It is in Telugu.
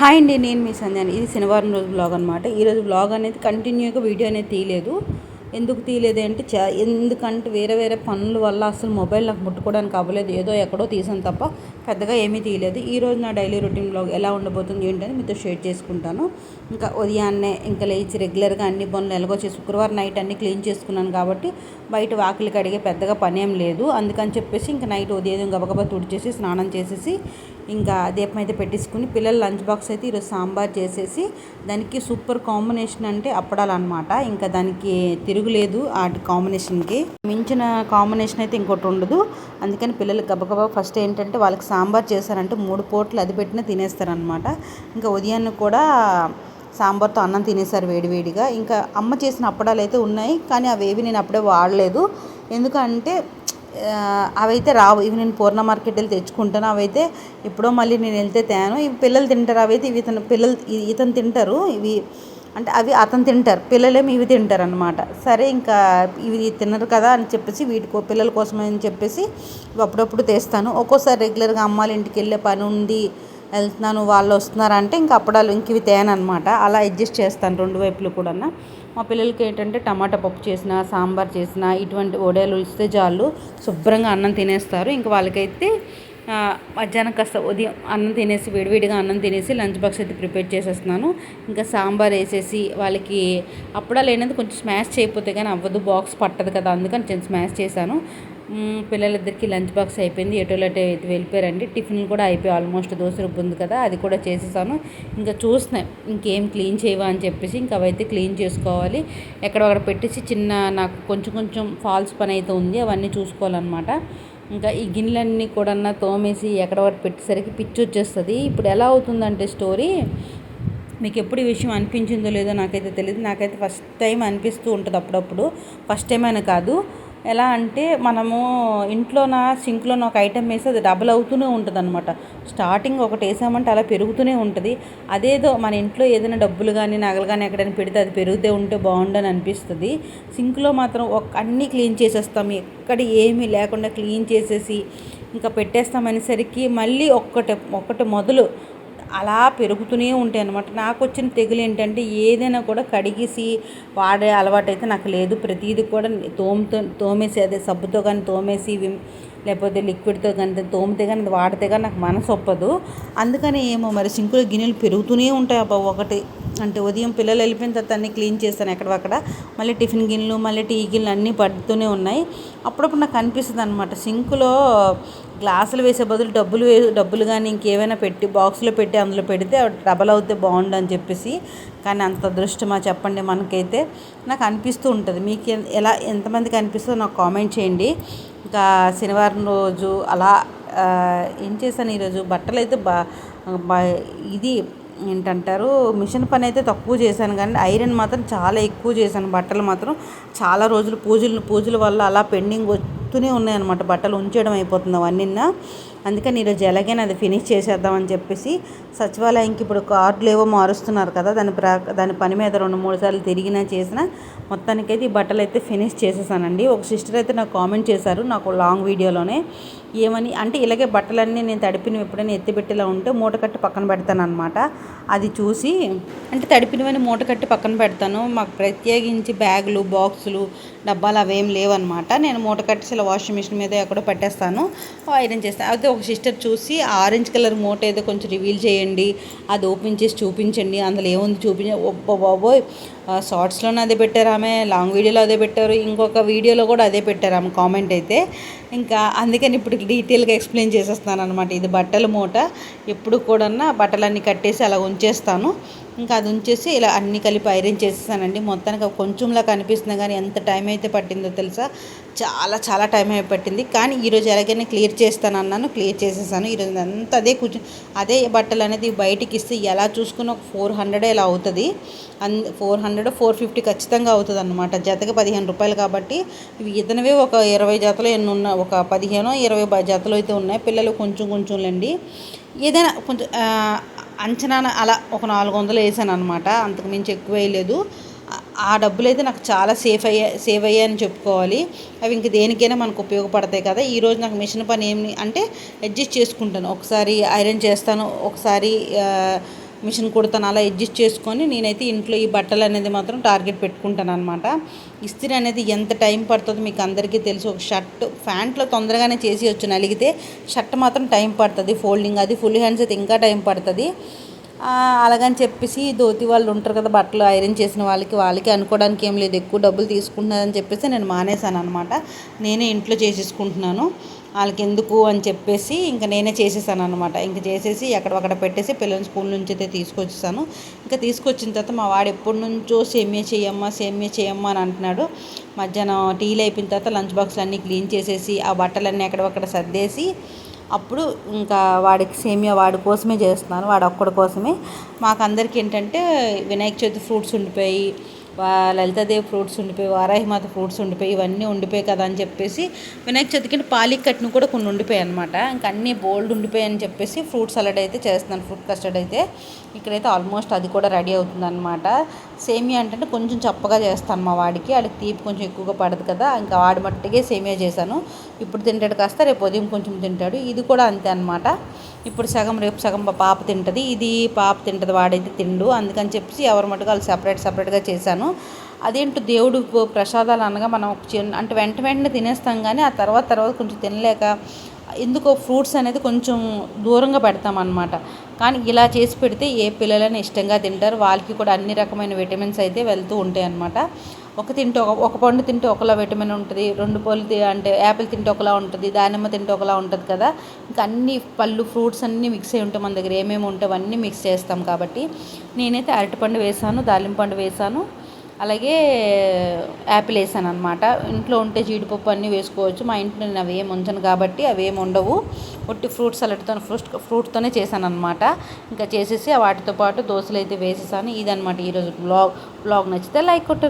హాయ్ అండి నేను మీ సంధ్యాని. ఇది శనివారం రోజు బ్లాగ్ అనమాట ఈరోజు బ్లాగ్ అనేది కంటిన్యూగా వీడియో అనేది తీయలేదు. ఎందుకు తీయలేదు అంటే చా ఎందుకంటే వేరే వేరే పనుల వల్ల అసలు మొబైల్ నాకు ముట్టుకోవడానికి అవ్వలేదు. ఏదో ఎక్కడో తీసాను తప్ప పెద్దగా ఏమీ తీయలేదు. ఈ రోజు నా డైలీ రొటీన్ బ్లాగ్ ఎలా ఉండబోతుంది ఏంటని మీతో షేర్ చేసుకుంటాను. ఇంకా ఉదయాన్నే ఇంకా లేచి రెగ్యులర్గా అన్ని పనులు ఎలాగొచ్చి శుక్రవారం నైట్ అన్ని క్లీన్ చేసుకున్నాను కాబట్టి బయట వాకిలి కడిగే పెద్దగా పని ఏం లేదు. అందుకని చెప్పేసి ఇంకా నైట్ ఉదయం గబగబా తుడిచేసి స్నానం చేసేసి ఇంకా దీపం అయితే పెట్టేసుకుని పిల్లల లంచ్ బాక్స్ అయితే ఈరోజు సాంబార్ చేసేసి దానికి సూపర్ కాంబినేషన్ అంటే అప్పడాలన్నమాట. ఇంకా దానికి తిరుగులేదు ఆ కాంబినేషన్కి. మించిన కాంబినేషన్ అయితే ఇంకోటి ఉండదు. అందుకని పిల్లలు గబగబా ఫస్ట్ ఏంటంటే వాళ్ళకి సాంబార్ చేశారంటే మూడు పూటలు అది పెట్టినా తినేస్తారనమాట ఇంకా ఉదయాన్నే కూడా సాంబార్తో అన్నం తినేసారు వేడివేడిగా ఇంకా అమ్మ చేసిన అప్పడాలు అయితే ఉన్నాయి. కానీ అవేవి నేను అప్పుడే వాడలేదు. ఎందుకంటే అవైతే రావు. ఇవి నేను పూర్ణ మార్కెట్ వెళ్ళి తెచ్చుకుంటాను. అవైతే ఎప్పుడో మళ్ళీ నేను వెళ్తే తేను. ఇవి పిల్లలు తింటారు. అవైతే ఇవి ఇతను పిల్లలు ఇతను తింటారు. ఇవి అంటే అవి అతను తింటారు. పిల్లలేమి ఇవి తింటారు అనమాట సరే ఇంకా ఇవి తినరు కదా అని చెప్పేసి వీటి పిల్లల కోసం అని చెప్పేసి అప్పుడప్పుడు తెస్తాను. ఒక్కోసారి రెగ్యులర్గా అమ్మాలి ఇంటికి వెళ్ళే పని ఉంది వెళ్తున్నాను వాళ్ళు వస్తున్నారంటే ఇంక అప్పడాలు ఇంక ఇవి తేనమాట అలా అడ్జస్ట్ చేస్తాను రెండు వైపులు కూడా మా పిల్లలకి ఏంటంటే టమాటా పప్పు చేసిన సాంబార్ చేసిన ఇటువంటి వడేలు ఇస్తే చాలు శుభ్రంగా అన్నం తినేస్తారు. ఇంక వాళ్ళకైతే మధ్యాహ్నం కాస్త ఉదయం అన్నం తినేసి వేడివేడిగా అన్నం తినేసి లంచ్ బాక్స్ అయితే ప్రిపేర్ చేసేస్తున్నాను. ఇంకా సాంబార్ వేసేసి వాళ్ళకి అప్పుడా లేనది కొంచెం స్మాష్ చేయకపోతే కానీ అవ్వదు బాక్స్ పట్టదు కదా అందుకని నేను స్మాష్ చేశాను. పిల్లలిద్దరికి లంచ్ బాక్స్ అయిపోయింది. ఎటోలటే వెళ్ళిపోయారండి. టిఫిన్ కూడా అయిపోయి ఆల్మోస్ట్ దోశ రుబ్బు ఉంది కదా అది కూడా చేసేసాను. ఇంకా చూస్తున్నాయి ఇంకేం క్లీన్ చేయవా అని చెప్పేసి ఇంకా అవైతే క్లీన్ చేసుకోవాలి. ఎక్కడొక్కడ పెట్టేసి చిన్న నాకు కొంచెం కొంచెం ఫాల్స్ పని అయితే ఉంది అవన్నీ చూసుకోవాలన్నమాట. ఇంకా ఈ గిన్నెలన్నీ కూడా తోమేసి ఎక్కడ వరకు పెట్టేసరికి పిచ్చి వచ్చేస్తుంది. ఇప్పుడు ఎలా అవుతుందంటే స్టోరీ మీకు ఎప్పుడు ఈ విషయం అనిపించిందో లేదో నాకైతే తెలియదు నాకైతే ఫస్ట్ టైం అనిపిస్తూ ఉంటుంది అప్పుడప్పుడు. ఫస్ట్ టైం అని కాదు. ఎలా అంటే మనము ఇంట్లోన సింక్లోన ఒక ఐటెం వేస్తే అది డబుల్ అవుతూనే ఉంటుంది అనమాట స్టార్టింగ్ ఒకటి వేసామంటే అలా పెరుగుతూనే ఉంటుంది. అదేదో మన ఇంట్లో ఏదైనా డబ్బులు కానీ నగలు కానీ ఎక్కడైనా పెడితే అది పెరుగుతూ ఉంటే బాగుండని అనిపిస్తుంది. సింక్లో మాత్రం ఒక అన్నీ క్లీన్ చేసేస్తాం. ఎక్కడ ఏమీ లేకుండా క్లీన్ చేసేసి ఇంకా పెట్టేస్తామనేసరికి మళ్ళీ ఒక్కటి ఒక్కటి మొదలు అలా పెరుగుతూనే ఉంటాయి అనమాట నాకు వచ్చిన తెగులు ఏంటంటే ఏదైనా కూడా కడిగేసి వాడే అలవాటు అయితే నాకు లేదు. ప్రతిదీ కూడా తోముతో తోమేసి అదే సబ్బుతో కానీ తోమేసి లేకపోతే లిక్విడ్తో కానీ తోమితే కానీ వాడితే కానీ నాకు మనసు ఒప్పదు అందుకని ఏమో మరి సింకులో గిన్నెలు పెరుగుతూనే ఉంటాయి అబ్బా ఒకటి. అంటే ఉదయం పిల్లలు వెళ్ళిపోయిన తర్వాత అన్నీ క్లీన్ చేస్తాను ఎక్కడక్కడ మళ్ళీ టిఫిన్ గిన్నెలు మళ్ళీ టీ గిన్నెలు అన్నీ పడుతూనే ఉన్నాయి. అప్పుడప్పుడు నాకు అనిపిస్తుంది అనమాట సింకులో గ్లాసులు వేసే బదులు డబ్బులు వే డబ్బులు కానీ ఇంకేమైనా పెట్టి బాక్స్లో పెట్టి అందులో పెడితే డబల్ అవుతే బాగుండు అని చెప్పేసి కానీ అంత అదృష్టమా చెప్పండి మనకైతే నాకు అనిపిస్తూ ఉంటుంది. మీకు ఎలా ఎంతమందికి అనిపిస్తుందో నాకు కామెంట్ చేయండి. ఇంకా శనివారం రోజు అలా ఏం చేశాను ఈరోజు? బట్టలు అయితే బా ఇది ఏంటంటారు మిషన్ పని అయితే తక్కువ చేశాను కానీ ఐరన్ మాత్రం చాలా ఎక్కువ చేశాను. బట్టలు మాత్రం చాలా రోజులు పూజలు పూజల వల్ల అలా పెండింగ్ వస్తూనే ఉన్నాయన్నమాట. బట్టలు ఉంచేయడం అయిపోతుంది అవన్నీ. అందుకని ఈరోజు ఎలాగైనా అది ఫినిష్ చేసేద్దామని చెప్పేసి సచివాలయంకి ఇప్పుడు కార్డులు ఏవో మారుస్తున్నారు కదా దాని ప్రా దాని పని మీద రెండు మూడు సార్లు తిరిగినా చేసినా మొత్తానికైతే ఈ బట్టలు అయితే ఫినిష్ చేసేసానండి. ఒక సిస్టర్ అయితే నాకు కామెంట్ చేశారు నాకు లాంగ్ వీడియోలోనే ఏమని అంటే ఇలాగే బట్టలన్నీ నేను తడిపినవి ఎప్పుడైనా ఎత్తిపెట్టేలా ఉంటే మూట కట్టి పక్కన పెడతాను అనమాట అది చూసి అంటే తడిపినవని మూట కట్టి పక్కన పెడతాను. మాకు ప్రత్యేకించి బ్యాగులు బాక్సులు డబ్బాలు అవేం లేవన్నమాట. నేను మూట కట్టి ఇలా వాషింగ్ మిషన్ మీద ఎక్కడో పెట్టేస్తాను. ఐరన్ చేస్తాను అయితే ఒక సిస్టర్ చూసి ఆరెంజ్ కలర్ మూట ఏదో కొంచెం రివీల్ చేయండి అది ఓపెన్ చేసి చూపించండి అందులో ఏముంది చూపించ ఒబ్బో బాబోయ్ షార్ట్స్లోనే అదే పెట్టారు ఆమె లాంగ్ వీడియోలో అదే పెట్టారు ఇంకొక వీడియోలో కూడా అదే పెట్టారు ఆమె కామెంట్ అయితే. ఇంకా అందుకని ఇప్పుడు డీటెయిల్గా ఎక్స్ప్లెయిన్ చేసేస్తాను అనమాట ఇది బట్టల మూట ఎప్పుడు కూడా బట్టలన్నీ కట్టేసి అలా ఉంచేస్తాను. ఇంకా అది ఉంచేసి ఇలా అన్నీ కలిపి ఐరన్ చేసేసానండి. మొత్తానికి కొంచెంలా కనిపిస్తుంది కానీ ఎంత టైం అయితే పట్టిందో తెలుసా? చాలా చాలా టైం అయితే పట్టింది. కానీ ఈరోజు ఎలాగైనా క్లియర్ చేస్తాను అన్నాను క్లియర్ చేసేసాను. ఈరోజు అంతా అదే కూర్చు అదే బట్టలు అనేది బయటికి ఇస్తే ఎలా చూసుకుని ఒక ఫోర్ హండ్రెడ్ ఇలా అవుతుంది. అన్ ఫోర్ హండ్రెడ్ ఫోర్ ఫిఫ్టీ ఖచ్చితంగా అవుతుంది అనమాట జతకి పదిహేను రూపాయలు కాబట్టి ఇవి ఇతనివే ఒక ఇరవై జతలు ఎన్ని ఉన్న ఒక పదిహేను ఇరవై జతలు అయితే ఉన్నాయి. పిల్లలు కొంచెం కొంచెం లేండి ఏదైనా కొంచెం అంచనా అలా ఒక నాలుగు వందలు వేసాను అనమాట అంతకు మించి ఎక్కువ వేయలేదు. ఆ డబ్బులు అయితే నాకు చాలా సేఫ్ అయ్యా సేవ్ అయ్యాయని చెప్పుకోవాలి. అవి ఇంక దేనికైనా మనకు ఉపయోగపడతాయి కదా. ఈరోజు నాకు మిషన్ పని ఏమి అంటే అడ్జస్ట్ చేసుకుంటాను. ఒకసారి ఐరన్ చేస్తాను ఒకసారి మిషన్ కుడతాను అలా అడ్జస్ట్ చేసుకొని నేనైతే ఇంట్లో ఈ బట్టలు అనేది మాత్రం టార్గెట్ పెట్టుకుంటాను అనమాట ఇస్త్రీ అనేది ఎంత టైం పడుతుందో మీకు అందరికీ తెలుసు. ఒక షర్ట్ ప్యాంట్లో తొందరగానే చేసి వచ్చు నలిగితే షర్ట్ మాత్రం టైం పడుతుంది. ఫోల్డింగ్ అది ఫుల్ హ్యాండ్స్ అయితే ఇంకా టైం పడుతుంది. అలాగని చెప్పేసి ధోతి వాళ్ళు ఉంటారు కదా బట్టలు ఐరన్ చేసిన వాళ్ళకి వాళ్ళకి అనుకోవడానికి ఏం లేదు. ఎక్కువ డబ్బులు తీసుకుంటున్నారని చెప్పేసి నేను మానేశాను అనమాట నేనే ఇంట్లో చేసేసుకుంటున్నాను. వాళ్ళకి ఎందుకు అని చెప్పేసి ఇంకా నేనే చేసేసాను అనమాట ఇంకా చేసేసి ఎక్కడొక్కడ పెట్టేసి పిల్లల్ని స్కూల్ నుంచి అయితే తీసుకొచ్చేసాను. ఇంకా తీసుకొచ్చిన తర్వాత మా వాడు ఎప్పటి నుంచో సేమియా చేయమ్మా సేమియా చేయమ్మా అని అంటున్నాడు. మధ్యాహ్నం టీలు అయిపోయిన తర్వాత లంచ్ బాక్స్లు అన్నీ క్లీన్ చేసేసి ఆ బట్టలన్నీ ఎక్కడొక్కడ సర్దేసి అప్పుడు ఇంకా వాడికి సేమియా వాడి కోసమే చేస్తున్నాను వాడు ఒక్కడి కోసమే. మాకు ఏంటంటే వినాయక చవితి ఫ్రూట్స్ ఉండిపోయి లలితాదేవి ఫ్రూట్స్ ఉండిపోయి వారాహిమాత ఫ్రూట్స్ ఉండిపోయి ఇవన్నీ ఉండిపోయి కదా అని చెప్పేసి వినాయక చవితికి పాలిక్ కట్టిన కూడా కొన్ని ఉండిపోయాయి అనమాట ఇంకా అన్నీ బోల్డ్ ఉండిపోయాయి అని చెప్పేసి ఫ్రూట్ సలాడ్ అయితే చేస్తున్నాను ఫ్రూట్ కస్టర్డ్ అయితే. ఇక్కడైతే ఆల్మోస్ట్ అది కూడా రెడీ అవుతుందన్నమాట సేమియా అంటే కొంచెం చప్పగా చేస్తాను మా వాడికి. వాడికి తీపి కొంచెం ఎక్కువగా పడదు కదా ఇంకా వాడి మట్టుకే సేమియా చేశాను. ఇప్పుడు తింటాడు కాస్త రేపు ఉదయం కొంచెం తింటాడు. ఇది కూడా అంతే అనమాట ఇప్పుడు సగం రేపు సగం పాప తింటుంది ఇది పాప తింటుంది వాడైతే తిండు. అందుకని చెప్పి ఎవరి మటుకు వాళ్ళు సపరేట్ సపరేట్గా చేశాను. అదేంటో దేవుడు ప్రసాదాలు అనగా మనం అంటే వెంట వెంటనే తినేస్తాం కానీ ఆ తర్వాత తర్వాత కొంచెం తినలేక ఎందుకో ఫ్రూట్స్ అనేది కొంచెం దూరంగా పెడతామన్నమాట. కానీ ఇలా చేసి పెడితే ఏ పిల్లలని ఇష్టంగా తింటారు. వాళ్ళకి కూడా అన్ని రకమైన విటమిన్స్ అయితే వెళ్తూ ఉంటాయి అన్నమాట ఒక తింటే ఒక ఒక పండు తింటే ఒకలా విటమిన్ ఉంటుంది రెండు పళ్ళు అంటే యాపిల్ తింటే ఒకలా ఉంటుంది దానిమ్మ తింటే ఒకలా ఉంటుంది కదా. ఇంకా అన్ని పళ్ళు ఫ్రూట్స్ అన్నీ మిక్స్ అయి ఉంటాయి మన దగ్గర. ఏమేమి ఉంటాయి అవన్నీ మిక్స్ చేస్తాం కాబట్టి నేనైతే అరటిపండు వేసాను దాలింపండు పండు వేసాను. అలాగే యాపిల్ వేసాను అనమాట ఇంట్లో ఉంటే జీడిపప్పు అన్నీ వేసుకోవచ్చు. మా ఇంట్లో నేను అవి ఏమి ఉంచను కాబట్టి అవి ఏమి ఉండవు ఒట్టి ఫ్రూట్ సలాడ్తో ఫ్రూట్ ఫ్రూట్తోనే చేశాను అనమాట ఇంకా చేసేసి వాటితో పాటు దోశలు అయితే వేసేసాను. ఇదనమాట ఈరోజు బ్లాగ్ బ్లాగ్ నచ్చితే లైక్ కొట్టు